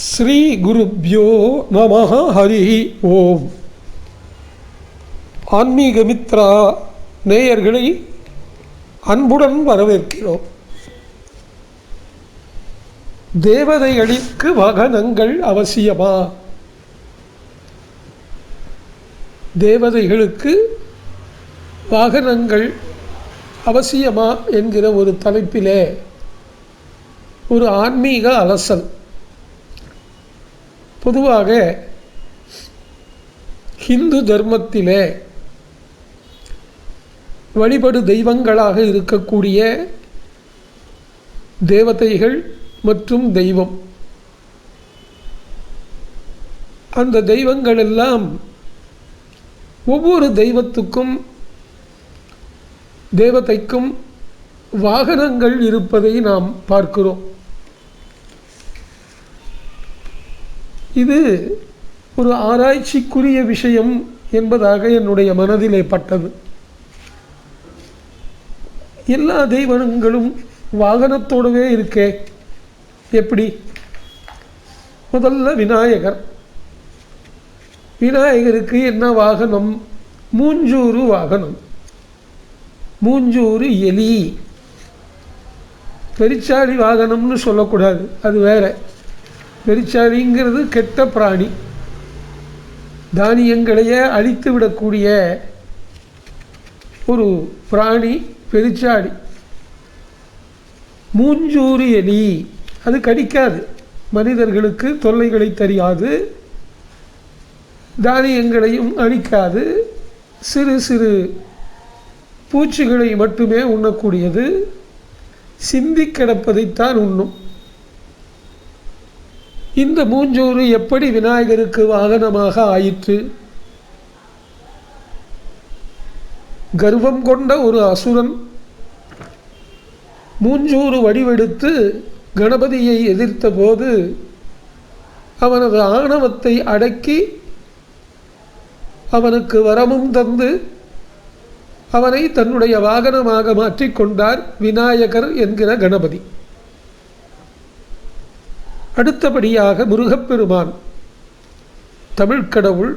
ஸ்ரீ குருப்யோ நம ஹரி ஓம். ஆன்மீக மித்ரா நேயர்களை அன்புடன் வரவேற்கிறோம். தேவதைகளுக்கு வாகனங்கள் அவசியமா? தேவதைகளுக்கு வாகனங்கள் அவசியமா என்கிற ஒரு தலைப்பிலே ஒரு ஆன்மீக அலசல் பொதுவாக ஹிந்து தர்மத்திலே வழிபடு தெய்வங்களாக இருக்கக்கூடிய தேவதைகள் மற்றும் தெய்வம். அந்த தெய்வங்கள் எல்லாம் ஒவ்வொரு தெய்வத்துக்கும் தேவதைக்கும் வாகனங்கள் இருப்பதை நாம் பார்க்கிறோம். இது ஒரு ஆராய்ச்சிக்குரிய விஷயம் என்பதாக என்னுடைய மனதிலே பட்டது. எல்லா தெய்வங்களும் வாகனத்தோடவே இருக்கே. எப்படி? முதல்ல விநாயகர். விநாயகருக்கு என்ன வாகனம்? மூஞ்சூறு வாகனம். மூஞ்சூறு எலி. பெரிச்சாளி வாகனம்னு சொல்லக்கூடாது. அது வேற. பெரிச்சாளிங்கிறது கெட்ட பிராணி. தானியங்களையே அழித்து விடக்கூடிய ஒரு பிராணி பெரிச்சாடி மூஞ்சூறு எலி. அது கடிக்காது. மனிதர்களுக்கு தொல்லைகளை தெரியாது. தானியங்களையும் அழிக்காது. சிறு சிறு பூச்சிகளை மட்டுமே உண்ணக்கூடியது. சிந்தி கிடப்பதைத்தான் உண்ணும். இந்த மூஞ்சூறு எப்படி விநாயகருக்கு வாகனமாக ஆயிற்று? கர்வம் கொண்ட ஒரு அசுரன் மூஞ்சூறு வடிவெடுத்து கணபதியை எதிர்த்த போது அவனது ஆணவத்தை அடக்கி அவனுக்கு வரமும் தந்து அவனை தன்னுடைய வாகனமாக மாற்றிக்கொண்டார் விநாயகர் என்கிற கணபதி. அடுத்தபடியாக முருகப்பெருமான். தமிழ்கடவுள்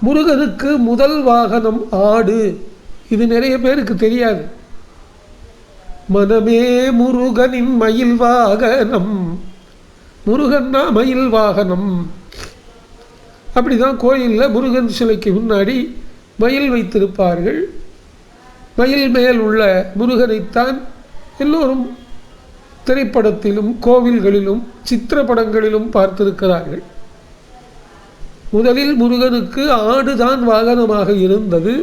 முருகனுக்கு முதல் வாகனம் ஆடு. இது நிறைய பேருக்கு தெரியாது. மனமே முருகனின் மயில் வாகனம். முருகன்னா மயில் வாகனம். அப்படிதான் கோயிலில் முருகன் சிலைக்கு முன்னாடி மயில் வைத்திருப்பார்கள். மயில் மேல் உள்ள முருகனைத்தான் எல்லோரும் திரைப்படத்திலும் கோவில்களிலும் சித்திரப்படங்களிலும் பார்த்திருக்கிறார்கள். முதலில் முருகனுக்கு ஆடுதான் வாகனமாக இருந்தது.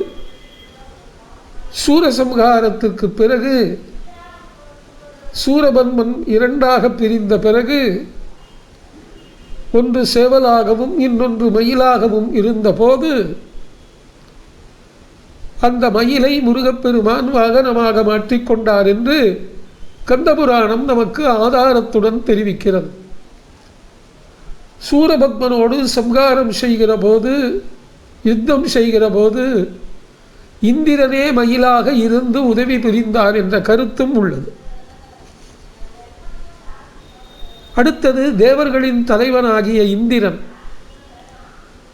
சூரசம்ஹாரத்திற்கு பிறகு சூரபன்மன் இரண்டாக பிரிந்த பிறகு ஒன்று சேவலாகவும் இன்னொன்று மயிலாகவும் இருந்தபோது அந்த மயிலை முருகப்பெருமான் வாகனமாக மாற்றிக்கொண்டார் என்று கந்தபுராணம் நமக்கு ஆதாரத்துடன் தெரிவிக்கிறது. சூரபத்மனோடு சம்ஹாரம் செய்கிற போது யுத்தம் செய்கிற போது இந்திரனே மயிலாக இருந்து உதவி புரிந்தார் என்ற கருத்தும் உள்ளது. அடுத்தது தேவர்களின் தலைவனாகிய இந்திரன்.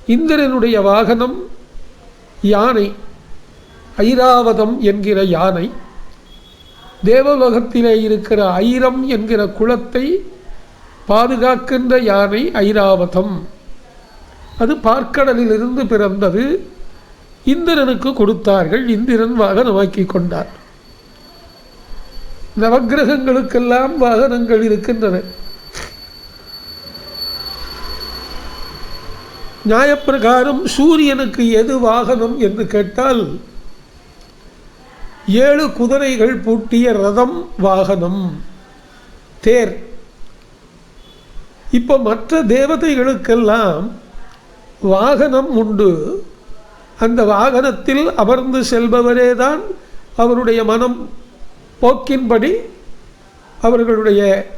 இந்திரனுடைய வாகனம் யானை ஐராவதம் என்கிற யானை. தேவலோகத்திலே இருக்கிற ஐரம் என்கிற குலத்தை பாதுகாக்கின்ற யானை ஐராவதம். அது பார்க்கடலிலிருந்து பிறந்தது. இந்திரனுக்கு கொடுத்தார்கள். இந்திரன் வாகனமாக்கி கொண்டார் நவகிரகங்களுக்கெல்லாம் வாகனங்கள் இருக்கின்றன. நியாயப்பிரகாரம் சூரியனுக்கு எது வாகனம் என்று கேட்டால் ஏழு குதிரைகள் பூட்டிய ரதம் வாகனம். தேர். இப்போ மற்ற தேவதைகளுக்கெல்லாம் வாகனம் உண்டு. அந்த வாகனத்தில் அமர்ந்து செல்பவரே தான் அவருடைய மனம். போக்கின்படி அவர்களுடைய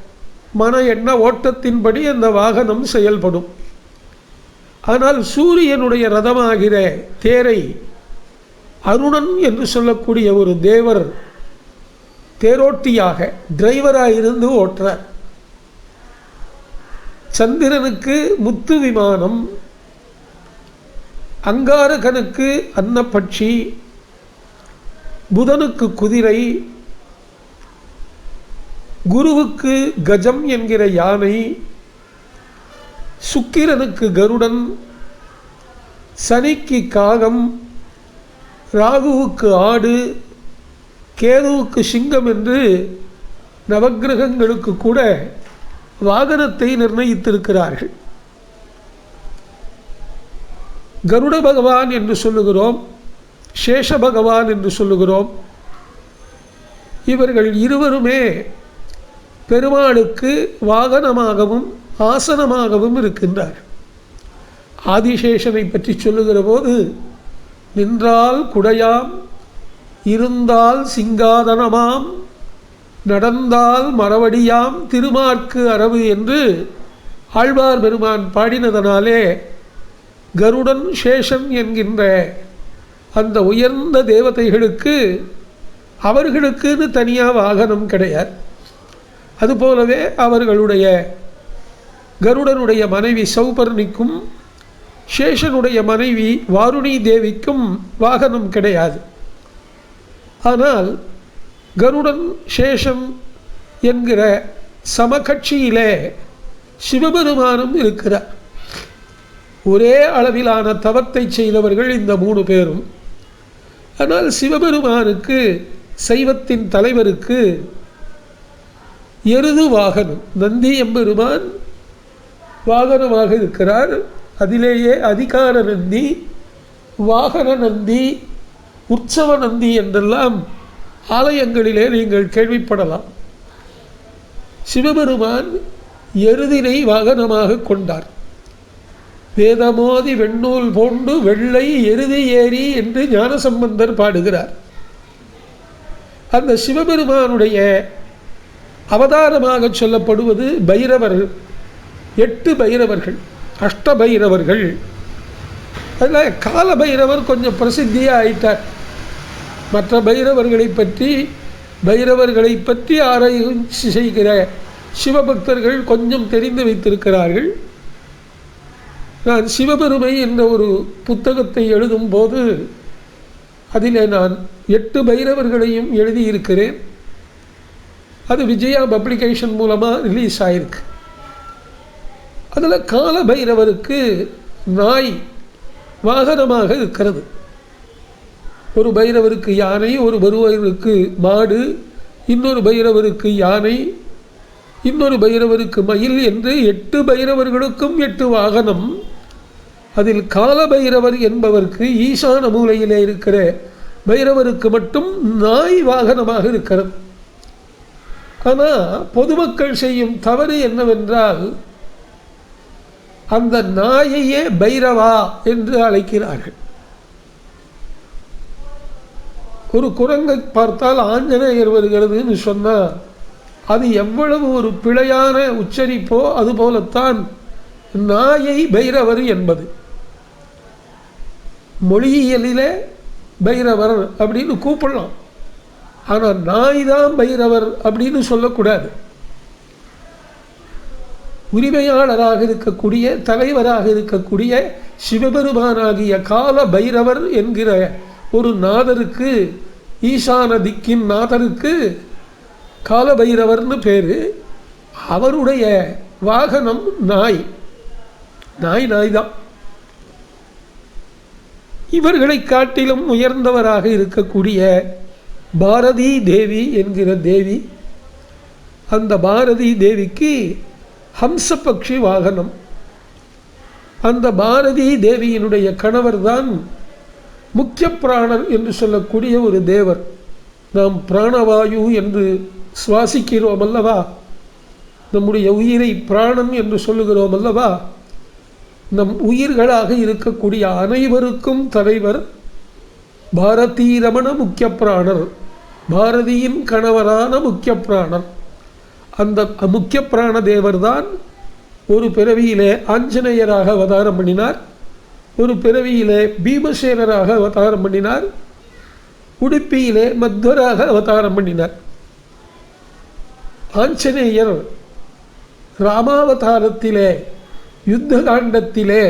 மன எண்ண ஓட்டத்தின்படி அந்த வாகனம் செயல்படும். ஆனால் சூரியனுடைய ரதமாகிற தேரை அருணன் என்று சொல்லக்கூடிய ஒரு தேவர் தேரோட்டியாக டிரைவராக இருந்து ஓட்டுறார். சந்திரனுக்கு முத்து விமானம் அங்காரகனுக்கு அன்னப்பட்சி புதனுக்கு குதிரை குருவுக்கு கஜம் என்கிற யானை சுக்கிரனுக்கு கருடன் சனிக்கு காகம் ராகுவுக்கு ஆடு கேதுவுக்கு சிங்கம் என்று நவக்கிரகங்களுக்கு கூட வாகனத்தை நிர்ணயித்திருக்கிறார்கள். கருட பகவான் என்று சொல்லுகிறோம் சேஷ பகவான் என்று சொல்லுகிறோம். இவர்கள் இருவருமே பெருமாளுக்கு வாகனமாகவும் ஆசனமாகவும் இருக்கின்றார் ஆதிசேஷனை பற்றி சொல்லுகிற போது நின்றால் குடையாம் இருந்தால் சிங்காதனமாம் நடந்தால் மரவடியாம் திருமார்க்கு அரவு என்று ஆழ்வார் பெருமான் பாடினதனாலே கருடன் சேஷன் என்கின்ற அந்த உயர்ந்த தேவதைகளுக்கு அவர்களுக்குன்னு தனியாக வாகனம் கிடையாது. அதுபோலவே அவர்களுடைய கருடனுடைய மனைவி சௌபர்ணிக்கும் சேஷனுடைய மனைவி வாருணி தேவிக்கும் வாகனம் கிடையாது. ஆனால் கருடன் சேஷம் என்கிற சமகட்சியிலே சிவபெருமானும் இருக்கிறார். ஒரே அளவிலான தவத்தை செய்தவர்கள் இந்த மூணு பேரும். ஆனால் சிவபெருமானுக்கு சைவத்தின் தலைவருக்கு எருது வாகனம் நந்தி எம்பெருமான் வாகனமாக இருக்கிறார். அதிலேயே அதிகார நந்தி வாகன நந்தி உற்சவ நந்தி என்றெல்லாம் ஆலயங்களிலே நீங்கள் கேள்விப்படலாம். சிவபெருமான் எருதினை வாகனமாக கொண்டார். வேதமோதி வெண்ணூல் போண்டு வெள்ளை எருதி ஏறி என்று ஞானசம்பந்தர் பாடுகிறார். அந்த சிவபெருமானுடைய அவதாரமாக சொல்லப்படுவது பைரவர் எட்டு பைரவர்கள். அஷ்ட பைரவர்கள் அதில் கால பைரவர் கொஞ்சம் பிரசித்தியாக ஆயிட்டார். மற்ற பைரவர்களை பற்றி பைரவர்களை பற்றி ஆராய்ச்சி செய்கிற சிவபக்தர்கள் கொஞ்சம் தெரிந்து வைத்திருக்கிறார்கள். நான் சிவபெருமை என்ற ஒரு புத்தகத்தை எழுதும்போது அதில் நான் எட்டு பைரவர்களையும் எழுதியிருக்கிறேன். அது விஜயா பப்ளிகேஷன் மூலமாக ரிலீஸ் ஆயிருக்கு. அதில் கால பைரவருக்கு நாய் வாகனமாக இருக்கிறது. ஒரு பைரவருக்கு யானை ஒரு பருவருக்கு மாடு இன்னொரு பைரவருக்கு யானை இன்னொரு பைரவருக்கு மயில் என்று எட்டு பைரவர்களுக்கும் எட்டு வாகனம். அதில் கால பைரவர் என்பவருக்கு ஈசான மூலையிலே இருக்கிற பைரவருக்கு மட்டும் நாய் வாகனமாக இருக்கிறது. ஆனால் பொதுமக்கள் செய்யும் தவறு என்னவென்றால் அந்த நாயையே பைரவா என்று அழைக்கிறார்கள். ஒரு குரங்கை பார்த்தால் ஆஞ்சநேயர் வருகிறதுன்னு சொன்னால் அது எவ்வளவு ஒரு பிழையான உச்சரிப்போ அதுபோலத்தான் நாயை பைரவர் என்பது. மொழியியலிலே பைரவர் அப்படின்னு கூப்பிடலாம். ஆனால் நாய் தான் பைரவர் அப்படின்னு சொல்லக்கூடாது. உரிமையாளராக இருக்கக்கூடிய தலைவராக இருக்கக்கூடிய சிவபெருமானாகிய கால பைரவர் என்கிற ஒரு நாதருக்கு ஈசான திக்கின் நாதருக்கு கால பைரவர்னு பேர். அவருடைய வாகனம் நாய். நாய் நாய் தான் இவர்களை காட்டிலும் உயர்ந்தவராக இருக்கக்கூடிய பாரதி தேவி என்கிற தேவி அந்த பாரதி தேவிக்கு ஹம்சபக்ஷி வாகனம். அந்த பாரதி தேவியினுடைய கணவர் தான் முக்கிய பிராணர் என்று சொல்லக்கூடிய ஒரு தேவர். நாம் பிராணவாயு என்று சுவாசிக்கிறோம் அல்லவா? நம்முடைய உயிரை பிராணன் என்று சொல்லுகிறோம் அல்லவா? நம் உயிர்களாக இருக்கக்கூடிய அனைவருக்கும் தலைவர் பாரதி ரமண முக்கிய பிராணர். பாரதியின் கணவரான முக்கிய பிராணர். அந்த முக்கிய பிராண தேவர் தான் ஒரு பிறவியிலே ஆஞ்சநேயராக அவதாரம் பண்ணினார். ஒரு பிறவியிலே பீமசேனராக அவதாரம் பண்ணினார். உடுப்பியிலே மத்வராக அவதாரம் பண்ணினார். ஆஞ்சநேயர் ராமாவதாரத்திலே யுத்த காண்டத்திலே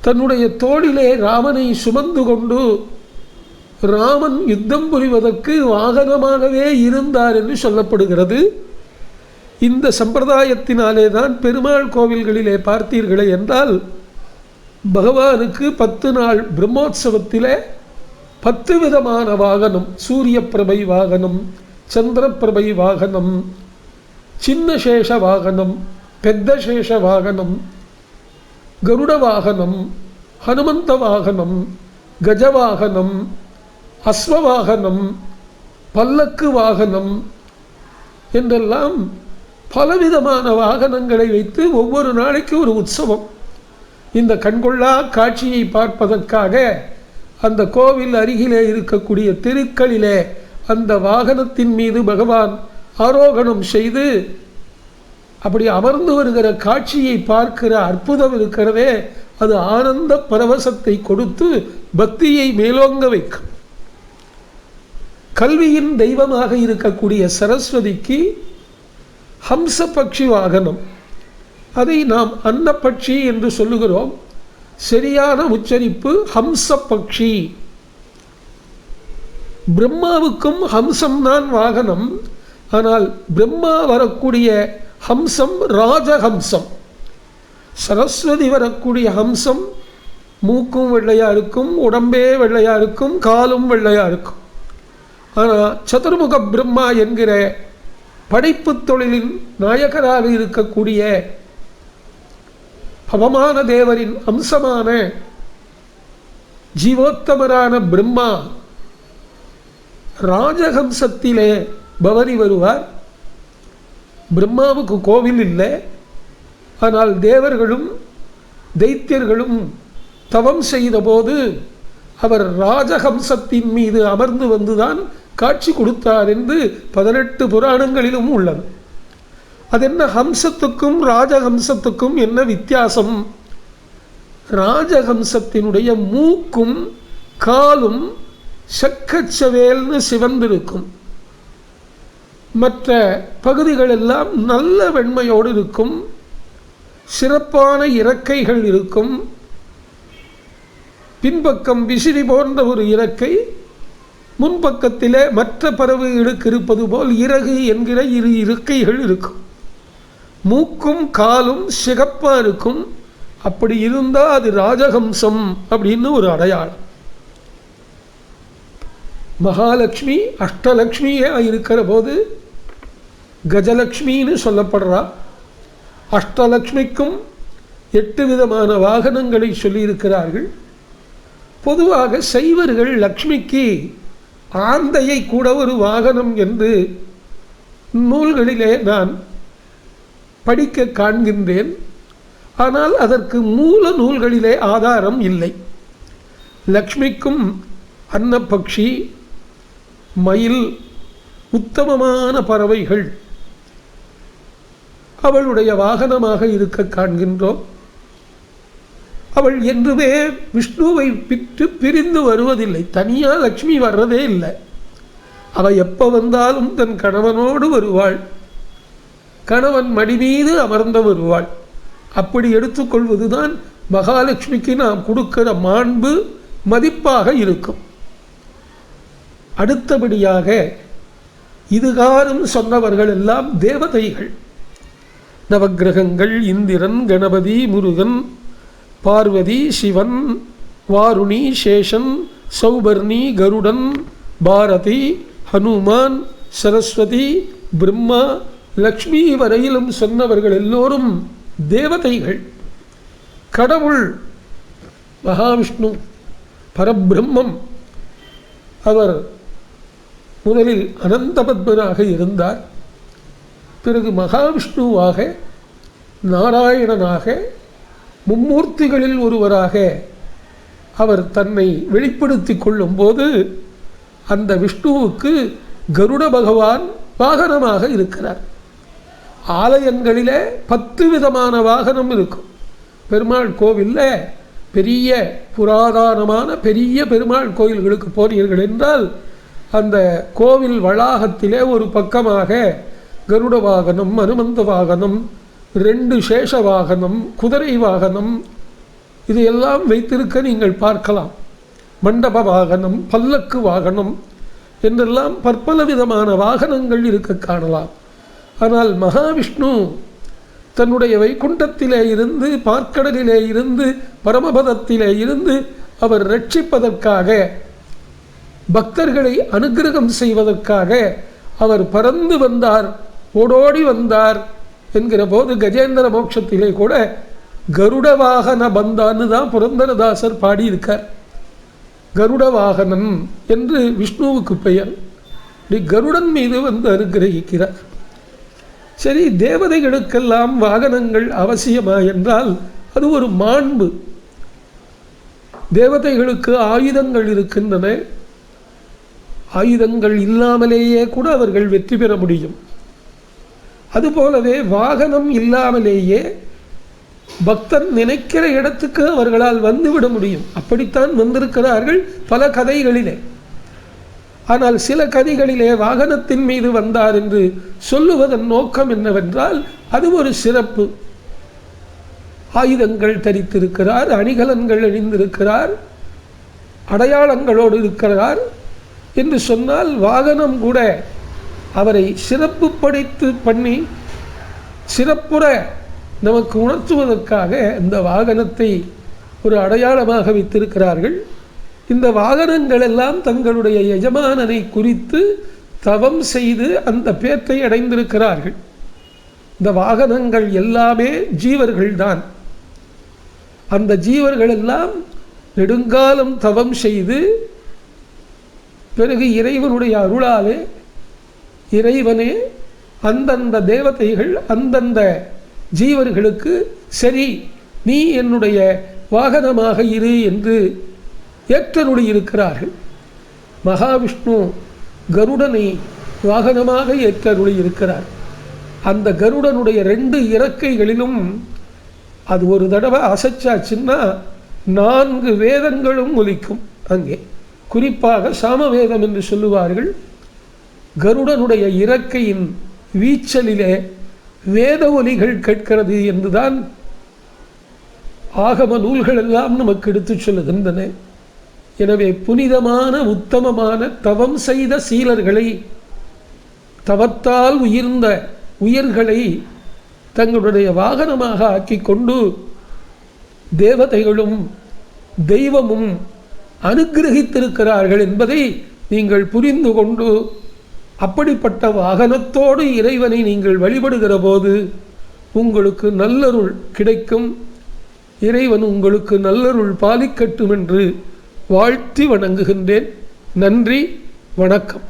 தன்னுடைய தோளிலே ராமனை சுமந்து கொண்டு ராமன் யுத்தம் புரிவதற்கு வாகனமாகவே இருந்தார் என்று சொல்லப்படுகிறது. இந்த சம்பிரதாயத்தினாலே தான் பெருமாள் கோவில்களிலே பார்த்தீர்களே என்றால் பகவானுக்கு பத்து நாள் பிரம்மோற்சவத்திலே பத்து விதமான வாகனம் சூரிய பிரபை வாகனம் சந்திரப்பிரபை வாகனம் சின்ன சேஷ வாகனம் பெத்த சேஷ வாகனம் கருட வாகனம் ஹனுமந்த வாகனம் கஜவாகனம் அஸ்வவாகனம் பல்லக்கு வாகனம் என்றெல்லாம் பலவிதமான வாகனங்களை வைத்து ஒவ்வொரு நாளைக்கு ஒரு உற்சவம். இந்த கண்கொள்ளா காட்சியை பார்ப்பதற்காக அந்த கோவில் அருகிலே இருக்கக்கூடிய தெருக்களிலே அந்த வாகனத்தின் மீது பகவான் ஆரோகணம் செய்து அப்படி அமர்ந்து வருகிற காட்சியை பார்க்கிற அற்புதம் இருக்கிறதே அது ஆனந்த பரவசத்தை கொடுத்து பக்தியை மேலோங்க வைக்கும். கல்வியின் தெய்வமாக இருக்கக்கூடிய சரஸ்வதிக்கு ஹம்ச வாகனம். அதை நாம் அன்னப்பட்சி என்று சொல்லுகிறோம். சரியான உச்சரிப்பு ஹம்ச பிரம்மாவுக்கும் ஹம்சம் தான் வாகனம். ஆனால் பிரம்மா வரக்கூடிய ஹம்சம் ராஜஹம்சம். சரஸ்வதி வரக்கூடிய ஹம்சம் மூக்கும் வெள்ளையாக இருக்கும் உடம்பே வெள்ளையாக இருக்கும் காலும் வெள்ளையாக இருக்கும். ஆனால் சதுர்முக பிரம்மா என்கிற படைப்பு தொழிலின் நாயகராக இருக்கக்கூடிய பவமான தேவரின் அம்சமான ஜீவோத்தமரான பிரம்மா ராஜஹம்சத்திலே பவனி வருவார். பிரம்மாவுக்கு கோவில் இல்லை. ஆனால் தேவர்களும் தைத்தியர்களும் தவம் செய்தபோது அவர் ராஜஹம்சத்தின் மீது அமர்ந்து வந்துதான் காட்சி கொடுத்தார் என்று பதினெட்டு புராணங்களிலும் உள்ளது. அது என்ன ஹம்சத்துக்கும் ராஜஹம்சத்துக்கும் என்ன வித்தியாசம்? ராஜஹம்சத்தினுடைய மூக்கும் காலும் சக்கச்சவேல்னு சிவந்திருக்கும். மற்ற பகுதிகள் எல்லாம் நல்ல வெண்மையோடு இருக்கும். சிறப்பான இறக்கைகள் இருக்கும். பின்பக்கம் விசிறி போன்ற ஒரு இறக்கை முன்பக்கத்திலே மற்ற பறவைகளுக்கு இருப்பது போல் இறகு என்கிற இரு இருக்கைகள் இருக்கும். மூக்கும் காலும் சிகப்பாக இருக்கும். அப்படி இருந்தால் அது ராஜஹம்சம் அப்படின்னு ஒரு அடையாளம். மகாலட்சுமி அஷ்டலக்ஷ்மியாக இருக்கிற போது கஜலக்ஷ்மின்னு சொல்லப்படுறா. அஷ்டலக்ஷ்மிக்கும் எட்டு விதமான வாகனங்களை சொல்லியிருக்கிறார்கள். பொதுவாக சைவர்கள் லக்ஷ்மிக்கு ஆந்தையை கூட ஒரு வாகனம் என்று நூல்களிலே நான் படிக்க காண்கின்றேன். ஆனால் அதற்கு மூல நூல்களிலே ஆதாரம் இல்லை. லக்ஷ்மிக்கும் அன்னப்பக்ஷி மயில் உத்தமமான பறவைகள் அவளுடைய வாகனமாக இருக்க காண்கின்றோம். அவள் என்றுமே விஷ்ணுவை விட்டு பிரிந்து வருவதில்லை. தனியாக லக்ஷ்மி வர்றதே இல்லை. அவள் எப்போ வந்தாலும் தன் கணவனோடு வருவாள். கணவன் மடி மீது அமர்ந்து வருவாள். அப்படி எடுத்துக்கொள்வதுதான் மகாலட்சுமிக்கு நாம் கொடுக்கிற மாண்பு மதிப்பாக இருக்கும். அடுத்தபடியாக இதுகாரும் சொன்னவர்கள் எல்லாம் தேவதைகள். நவக்கிரகங்கள் இந்திரன் கணபதி முருகன் பார்வதி சிவன் வாருணி சேஷன் சௌபர்ணி கருடன் பாரதி ஹனுமான் சரஸ்வதி பிரம்மா லக்ஷ்மி வரையிலும் சொன்னவர்கள் எல்லோரும் தேவதைகள். கடவுள் மகாவிஷ்ணு பரபிரம்மம். அவர் முதலில் அனந்தபத்மனாக இருந்தார். பிறகு மகாவிஷ்ணுவாக நாராயணனாக மும்மூர்த்திகளில் ஒருவராக அவர் தன்னை வெளிப்படுத்தி கொள்ளும்போது அந்த விஷ்ணுவுக்கு கருட பகவான் வாகனமாக இருக்கிறார். ஆலயங்களிலே பத்து விதமான வாகனம் இருக்கும். பெருமாள் கோவிலில் பெரிய புராதானமான பெரிய பெருமாள் கோயில்களுக்கு போனீர்கள் என்றால் அந்த கோவில் வளாகத்திலே ஒரு பக்கமாக கருட வாகனம் அனுமந்த வாகனம் ரெண்டு சேஷ வாகனம் குதிரை வாகனம் இதையெல்லாம் வைத்திருக்க நீங்கள் பார்க்கலாம். மண்டப வாகனம் பல்லக்கு வாகனம் என்றெல்லாம் பற்பல விதமான வாகனங்கள் இருக்க காணலாம். ஆனால் மகாவிஷ்ணு தன்னுடைய வைகுண்டத்திலே இருந்து பார்க்கடலிலே இருந்து பரமபதத்திலே இருந்து அவர் ரட்சிப்பதற்காக பக்தர்களை அனுகிரகம் செய்வதற்காக அவர் பறந்து வந்தார் ஓடோடி வந்தார். என்கிற போது கஜேந்திர மோட்சத்திலே கூட கருட வாகன பந்தான்னு தான் புரந்தரதாசர் பாடியிருக்கார். கருட வாகனம் என்று விஷ்ணுவுக்கு பெயர். இப்படி கருடன் மீது வந்து அனுகிரகிக்கிறார் சரி தேவதைகளுக்கெல்லாம் வாகனங்கள் அவசியமா என்றால் அது ஒரு மாண்பு. தேவதைகளுக்கு ஆயுதங்கள் இருக்கின்றன. ஆயுதங்கள் இல்லாமலேயே கூட அவர்கள் வெற்றி பெற முடியும். அதுபோலவே வாகனம் இல்லாமலேயே பக்தன் நினைக்கிற இடத்துக்கு அவர்களால் வந்துவிட முடியும். அப்படித்தான் வந்திருக்கிறார்கள் பல கதைகளிலே. ஆனால் சில கதைகளிலே வாகனத்தின் மீது வந்தார் என்று சொல்லுவதன் நோக்கம் என்னவென்றால் அது ஒரு சிறப்பு. ஆயுதங்கள் தரித்திருக்கிறார் அணிகலன்கள் அணிந்திருக்கிறார் அடையாளங்களோடு இருக்கிறார் என்று சொன்னால் வாகனம் கூட அவரை சிறப்பு படைத்து பண்ணி சிறப்புற நமக்கு உணர்த்துவதற்காக இந்த வாகனத்தை ஒரு அடையாளமாக வைத்திருக்கிறார்கள். இந்த வாகனங்கள் எல்லாம் தங்களுடைய எஜமானனை குறித்து தவம் செய்து அந்த பேற்றை அடைந்திருக்கிறார்கள். இந்த வாகனங்கள் எல்லாமே ஜீவர்கள்தான். அந்த ஜீவர்கள் எல்லாம் நெடுங்காலம் தவம் செய்து பிறகு இறைவனுடைய அருளாலே இறைவனே அந்தந்த தேவதைகள் அந்தந்த ஜீவர்களுக்கு சரி நீ என்னுடைய வாகனமாக இரு என்று ஏற்றருளி இருக்கிறார்கள். மகாவிஷ்ணு கருடனை வாகனமாக ஏற்றருளி இருக்கிறார். அந்த கருடனுடைய ரெண்டு இறக்கைகளிலும் அது ஒரு தடவை அசைச்சாச்சுன்னா நான்கு வேதங்களும் ஒலிக்கும் அங்கே. குறிப்பாக சாமவேதம் என்று சொல்லுவார்கள். கருடனுடைய இறக்கையின் வீச்சலிலே வேத ஒலிகள் கேட்கிறது என்றுதான் ஆகம நூல்கள் எல்லாம் நமக்கு எடுத்துச் சொல்லுகின்றன. எனவே புனிதமான உத்தமமான தவம் செய்த சீலர்களை தவத்தால் உயர்ந்த உயிர்களை தங்களுடைய வாகனமாக ஆக்கி கொண்டு தேவதைகளும் தெய்வமும் அனுகிரகித்திருக்கிறார்கள் என்பதை நீங்கள் புரிந்து கொண்டு அப்படிப்பட்ட வாகனத்தோடு இறைவனை நீங்கள் வழிபடுகிற போது உங்களுக்கு நல்லருள் கிடைக்கும். இறைவன் உங்களுக்கு நல்லருள் பாலிக்கட்டும் என்று வாழ்த்தி வணங்குகின்றேன். நன்றி வணக்கம்.